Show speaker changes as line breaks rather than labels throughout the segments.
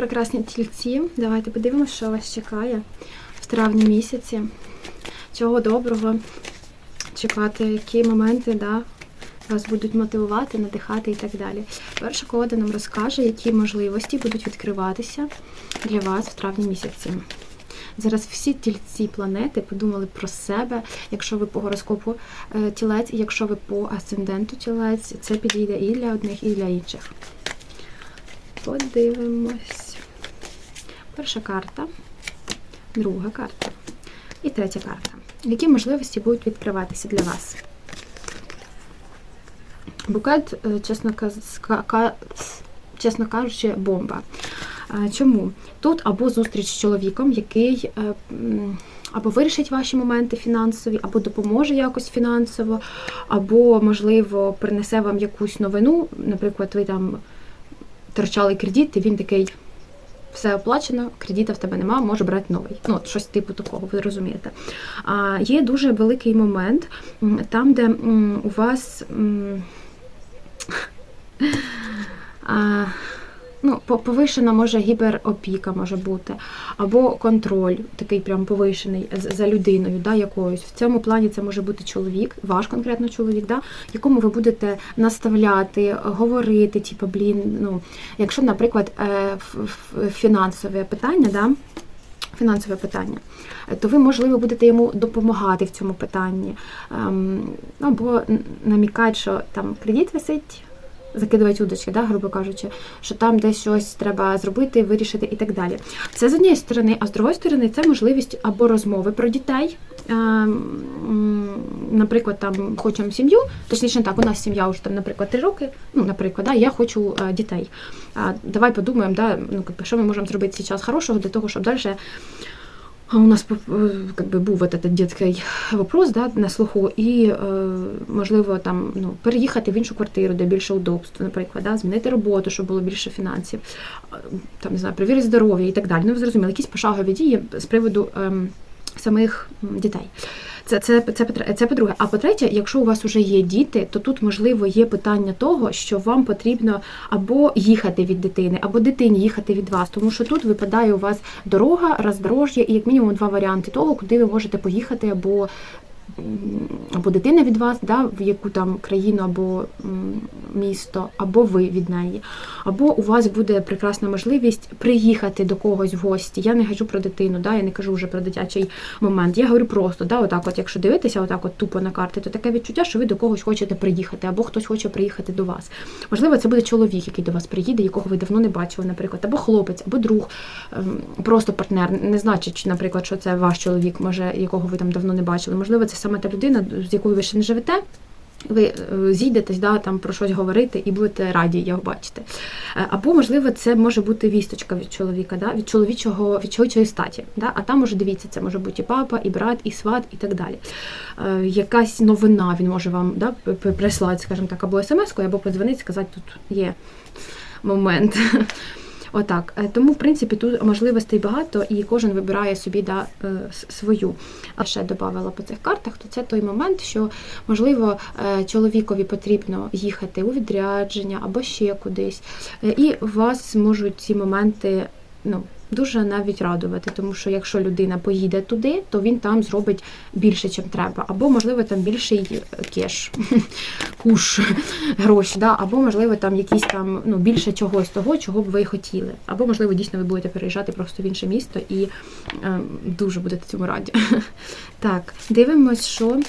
Прекрасні тільці. Давайте подивимося, що вас чекає в травні місяці. Чого доброго чекати, які моменти да, вас будуть мотивувати, надихати і так далі. Перша колода нам розкаже, які можливості будуть відкриватися для вас в травні місяці. Зараз всі тільці планети подумали про себе. Якщо ви по гороскопу е, тілець, і якщо ви по асценденту тілець, це підійде і для одних, і для інших. Подивимось. Перша карта, друга карта і третя карта. Які можливості будуть відкриватися для вас? Букет, е, чесно, чесно кажучи, бомба. Чому? Тут або зустріч з чоловіком, який е, або вирішить ваші моменти фінансові, або допоможе якось фінансово, або, можливо, принесе вам якусь новину. Наприклад, ви там торчали кредит, і він такий. Все оплачено, кредита в тебе нема, може брати новий. Ну, от щось типу такого, ви розумієте. А є дуже великий момент, там, де у вас а, ну, по- повишена може гіперопіка може бути, або контроль, такий прям повишений за людиною, да, якоюсь. В цьому плані це може бути чоловік, ваш конкретно чоловік, да, якому ви будете наставляти, говорити, типу, блін, ну, якщо, наприклад, е, фінансове питання, да, фінансове питання, то ви, можливо, будете йому допомагати в цьому питанні. Ем, або намікати, що там кредит висить, закидувати удочки, да, грубо кажучи, що там десь щось треба зробити, вирішити і так далі. Це з однієї сторони, а з другої сторони, це можливість або розмови про дітей. Ем, Наприклад, там хочемо сім'ю, точніше так, у нас сім'я вже там, наприклад, три роки. Ну, наприклад, да, я хочу е, дітей. Давай подумаємо, да, ну, що ми можемо зробити зараз хорошого для того, щоб далі у нас э, как бы, був вот этот детський вопрос да, на слуху, і е, можливо там ну, переїхати в іншу квартиру, де більше удобств, наприклад, да, змінити роботу, щоб було більше фінансів, а, там не знаю, перевірити здоров'я і так далі. Ну, ви зрозуміли, якісь пошагові дії з приводу ем, самих дітей. Це, це, це, по- це по-друге. А по-третє, якщо у вас вже є діти, то тут, можливо, є питання того, що вам потрібно або їхати від дитини, або дитині їхати від вас. Тому що тут випадає у вас дорога, роздорожжя і як мінімум два варіанти того, куди ви можете поїхати, або або дитина від вас, да, в яку там країну або місто, або ви від неї. Або у вас буде прекрасна можливість приїхати до когось в гості. Я не кажу про дитину, да, я не кажу вже про дитячий момент. Я говорю просто, да, отак, от, якщо дивитися, отак, от тупо на карти, то таке відчуття, що ви до когось хочете приїхати, або хтось хоче приїхати до вас. Можливо, це буде чоловік, який до вас приїде, якого ви давно не бачили, наприклад, або хлопець, або друг, ем, просто партнер. Не значить, наприклад, що це ваш чоловік, може, якого ви там давно не бачили. Можливо, це саме та людина, з якою ви ще не живете. Ви е, зійдетесь, да, там про щось говорити і будете раді його бачити. Е, Або, можливо, це може бути вісточка від чоловіка, да, від чоловічого, від чоловічої статі. Да, а там уже дивіться, це може бути і папа, і брат, і сват, і так далі. Е, якась новина він може вам да, прислати, скажімо так, або смс-кою, або подзвонити, сказати, тут є момент. Отак. Е, Тому, в принципі, тут можливостей багато, і кожен вибирає собі да, е, свою. А ще додавала по цих картах, то це той момент, що, можливо, е, чоловікові потрібно їхати у відрядження або ще кудись. І вас можуть ці моменти ну, дуже навіть радувати, тому що якщо людина поїде туди, то він там зробить більше, чим треба. Або, можливо, там більший кеш, куш, гроші, да? або, можливо, там якісь там ну, більше чогось того, чого б ви хотіли. Або, можливо, дійсно ви будете переїжджати просто в інше місто і е, дуже будете цьому раді. Так, дивимось, що.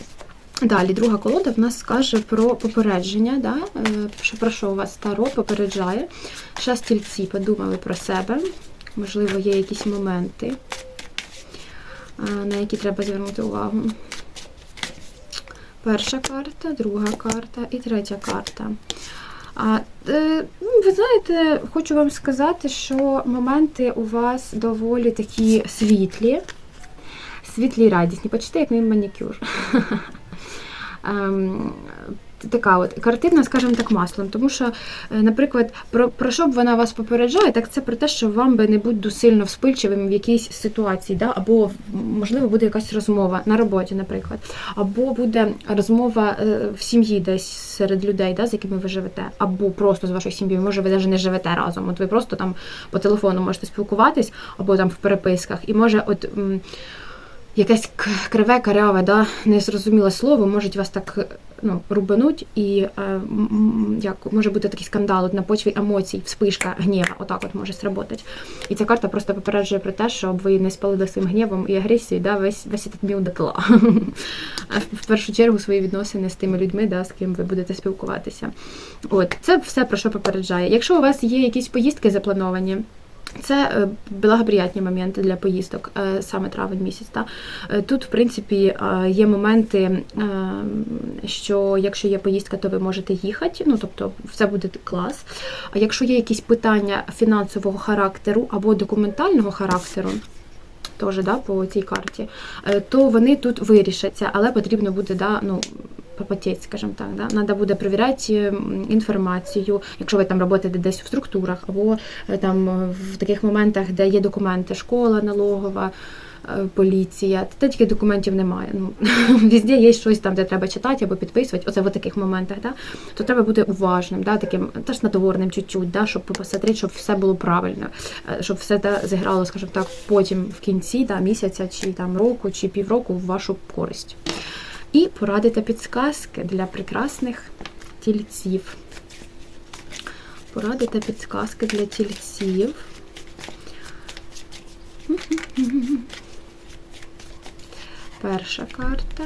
Далі, друга колода в нас скаже про попередження, да? е, про що у вас таро попереджає. Ще стільці подумали про себе. Можливо, є якісь моменти, на які треба звернути увагу. Перша карта, друга карта і третя карта. А, е, ну, ви знаєте, хочу вам сказати, що моменти у вас доволі такі світлі, світлі і радісні. Почти як мій манікюр. Така от картина, скажімо так, маслом. Тому що, е, наприклад, про, про що б вона вас попереджає, так це про те, що вам би не бути сильно вспильчивим в якійсь ситуації, да? або можливо буде якась розмова на роботі, наприклад, або буде розмова е, в сім'ї десь серед людей, да, з якими ви живете, або просто з вашою сім'єю, може, ви навіть не живете разом. От ви просто там по телефону можете спілкуватись, або там в переписках, і може, от. Якесь криве, каряве, да, незрозуміле слово можуть вас так ну, рубануть, і е, як може бути такий скандал от на почві емоцій, вспишка гнєва, отак от може сработати. І ця карта просто попереджує про те, щоб ви не спалили своїм гнівом і агресією, да, весь весь этот міл дотла. В першу чергу свої відносини з тими людьми, да, з ким ви будете спілкуватися. От це все про що попереджає. Якщо у вас є якісь поїздки заплановані. Це е, благоприятні моменти для поїздок, е, саме травень місяць. Та? Е, Тут, в принципі, є моменти, е, що якщо є поїздка, то ви можете їхати, ну тобто все буде клас. А якщо є якісь питання фінансового характеру або документального характеру, теж да, по цій карті, то вони тут вирішаться, але потрібно буде да, ну, попотеть, скажімо так. Да? Надо буде перевіряти інформацію, якщо ви там працюєте десь в структурах, або е, там е, в таких моментах, де є документи, школа налогова. е, Поліція, та тільки документів немає. Ну везде є щось там, де треба читати або підписувати. Оце в таких моментах, да? то треба бути уважним, да, таким теж надворним чуть-чуть, да, щоб посмотрети, щоб все було правильно, щоб все те зіграло, скажімо так, потім в кінці да, місяця, чи там року, чи півроку в вашу користь. І поради та підсказки для прекрасних тільців. Поради та підсказки для тільців. Перша карта.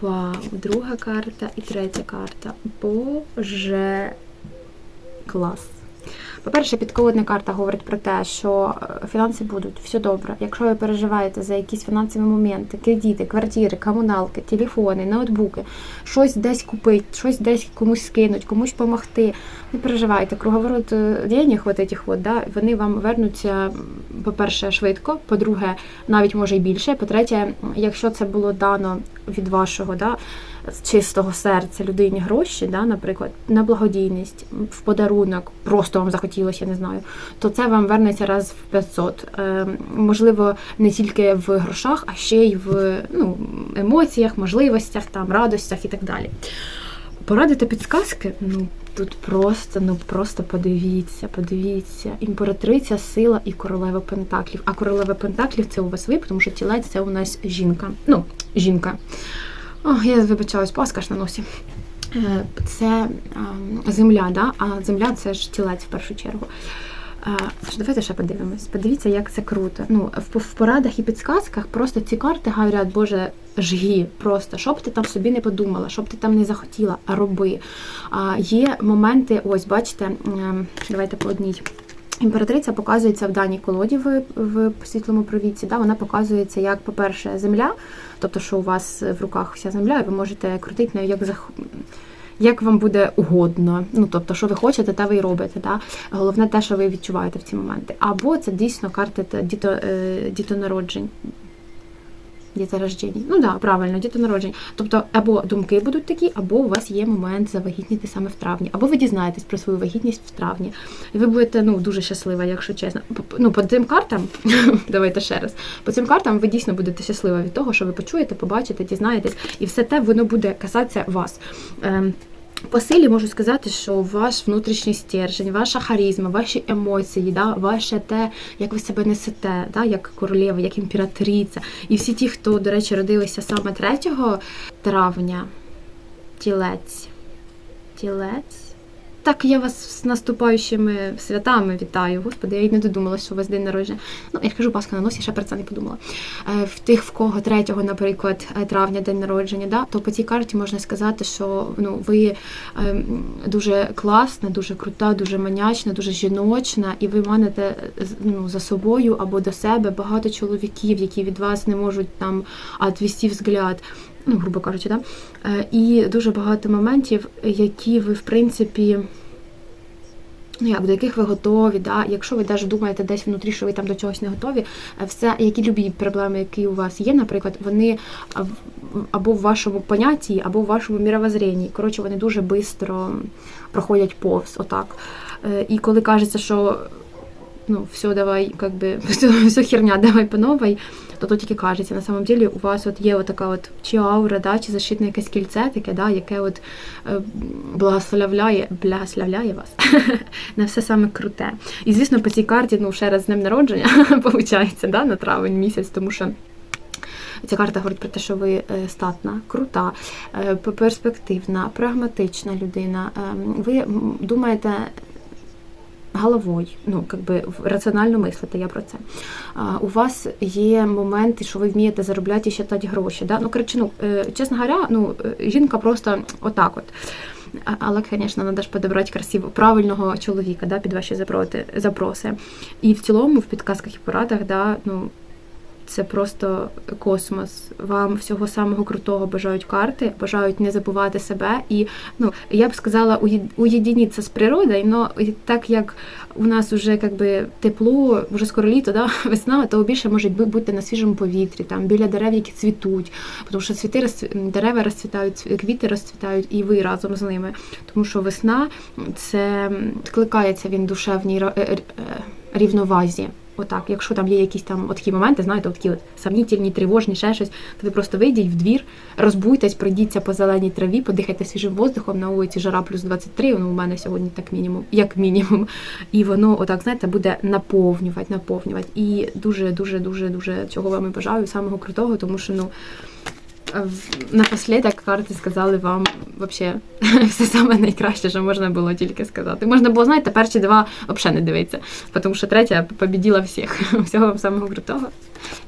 Вау, друга карта і третя карта. Боже, клас. По-перше, підколодна карта говорить про те, що е, фінанси будуть, все добре. Якщо ви переживаєте за якісь фінансові моменти, кредити, квартири, комуналки, телефони, ноутбуки, щось десь купити, щось десь комусь скинуть, комусь допомогти. Не переживайте, круговорот е, денег, от этих от, да, вони вам вернуться, по-перше, швидко, по-друге, навіть може і більше. По-третє, якщо це було дано від вашого да, чистого серця людині гроші, да, наприклад, на благодійність, в подарунок, просто вам захотілося, я не знаю, то це вам вернеться раз в 500. Е, можливо, не тільки в грошах, а ще й в ну, емоціях, можливостях, там, радостях і так далі. Поради та підсказки, ну тут просто, ну просто подивіться, подивіться. Імператриця, сила і королева Пентаклів. А королева Пентаклів це у вас ви, тому що тілець це у нас жінка. Ну, жінка. О, я вибачаюсь, паска ж на носі. Е, Це земля, да? а земля це ж тілець в першу чергу. Тож Давайте ще подивимось. Подивіться, як це круто. Ну, в, порадах і підсказках просто ці карти говорять, Боже, жги, просто щоб ти там собі не подумала, щоб ти там не захотіла, а роби. А, є моменти, ось бачите, давайте по одній. Імператриця показується в даній колоді в, в світлому провідці. Да? Вона показується як, по-перше, земля, тобто, що у вас в руках вся земля, і ви можете крутити нею як зах... Як вам буде угодно, ну тобто, що ви хочете, те ви й робите. Да? Головне те, що ви відчуваєте в ці моменти. Або це дійсно карти діто, е, дітонароджень. Діторождень. Ну да, правильно, дітонародження. Тобто, або думки будуть такі, або у вас є момент завагітніти саме в травні, або ви дізнаєтесь про свою вагітність в травні. І ви будете ну, дуже щаслива, якщо чесно. Ну, по цим картам, давайте ще раз. По цим картам ви дійсно будете щаслива від того, що ви почуєте, побачите, дізнаєтесь, і все те воно буде касатися вас. По силі можу сказати, що ваш внутрішній стержень, ваша харізма, ваші емоції, да, ваше те, як ви себе несете, да, як королева, як імператриця. І всі ті, хто, до речі, родилися саме 3 травня, тілець. Тілець. Так, я вас з наступаючими святами вітаю. Господи, я й не додумалася, що у вас день народження. Ну, я кажу, Пасха на носі, ще про це не подумала. Е, В тих, в кого 3, наприклад, е, травня день народження, да, то по цій карті можна сказати, що ну, ви ем, дуже класна, дуже крута, дуже манячна, дуже жіночна, і ви маєте е, ну, за собою або до себе багато чоловіків, які від вас не можуть там відвести взгляд. Ну, грубо кажучи, да? Е, і дуже багато моментів, які ви, в принципі, Ну як, до яких ви готові, да? якщо ви навіть думаєте десь внутрі, що ви там до чогось не готові, е, все, які любі проблеми, які у вас є, наприклад, вони або в вашому понятті, або в вашому міровоззрінні. Коротше, вони дуже швидко проходять повз, отак. Е, І коли кажеться, що ну, все, давай, как би, все, все херня, давай по новій, то то тільки кажеться. На самом деле у вас от є така от чи аура, да, чи защитне якесь кільце таке, да, яке от е, благословляє, благословляє вас на все саме круте. І звісно, по цій карті, ну, ще раз з днем народження, виходить, да, на травень місяць, тому що. Ця карта говорить про те, що ви е, статна, крута, е, перспективна, прагматична людина. Ем, Ви думаєте головою, ну, как би раціонально мислите, я про це. А, у вас є моменти, що ви вмієте заробляти і считати гроші. Да? Ну, коротше, ну, е, чесно говоря, ну, е, жінка просто отак от. Але, звісно, треба ж підібрати красиво правильного чоловіка да, під ваші запроти, запроси. І в цілому, в підказках і порадах, да, ну, це просто космос. Вам всього самого крутого бажають карти, бажають не забувати себе. І ну я б сказала, ує- уєдинитися з природою, але так як у нас вже как би, тепло, вже скоро літо, да, весна, то більше може бу- бути на свіжому повітрі, там біля дерев, які цвітуть, тому що цвіти розцві- дерева розцвітають, цві- квіти розцвітають, і ви разом з ними. Тому що весна це м, відкликається він душевній е- е- рівновазі. Отак, якщо там є якісь там такі моменти, знаєте, такі от сомнітельні, тривожні, ще щось, то ви просто вийдіть в двір, розбуйтесь, пройдіться по зеленій траві, подихайте свіжим воздухом на вулиці жара плюс 23, воно у мене сьогодні так мінімум, як мінімум. І воно, отак, знаєте, буде наповнювати, наповнювати. І дуже, дуже, дуже, дуже цього вам і бажаю, самого крутого, тому що ну. Напослідок карти сказали вам вообще все саме найкраще, що можна було тільки сказати. Можна було, знаєте, перші два взагалі не дивитися, тому що третя побіділа всіх. Всього вам самого крутого.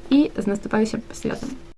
І з наступаючим святом.